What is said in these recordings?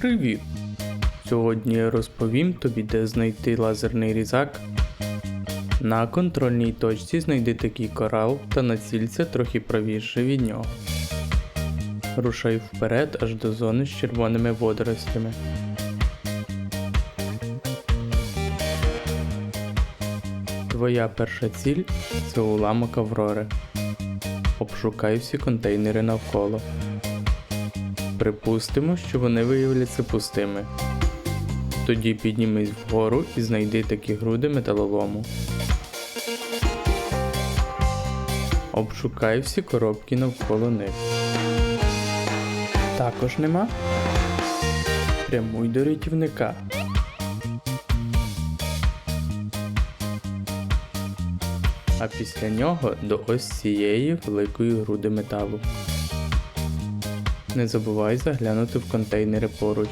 Привіт! Сьогодні я розповім тобі, де знайти лазерний різак. На контрольній точці знайди такий корал та націлься трохи правіше від нього. Рушай вперед аж до зони з червоними водоростями. Твоя перша ціль це уламок Аврори. Обшукай всі контейнери навколо. Припустимо, що вони виявляться пустими. Тоді піднімись вгору і знайди такі груди металолому. Обшукай всі коробки навколо них. Також нема. Прямуй до рятівника. А після нього до ось цієї великої груди металу. Не забувай заглянути в контейнери поруч.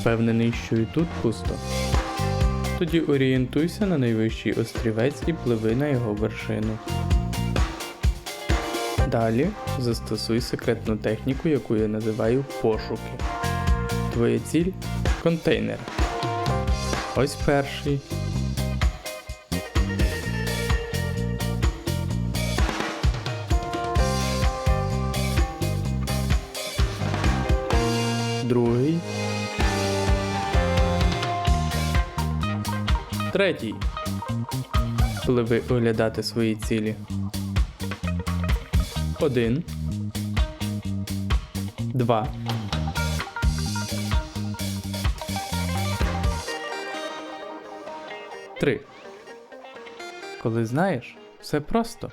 Впевнений, що і тут пусто. Тоді орієнтуйся на найвищий острівець і пливи на його вершину. Далі застосуй секретну техніку, яку я називаю пошуки. Твоя ціль контейнер. Ось перший. Другий. Третій. Пливи оглядати свої цілі. Один. Два. Три. Коли знаєш, все просто.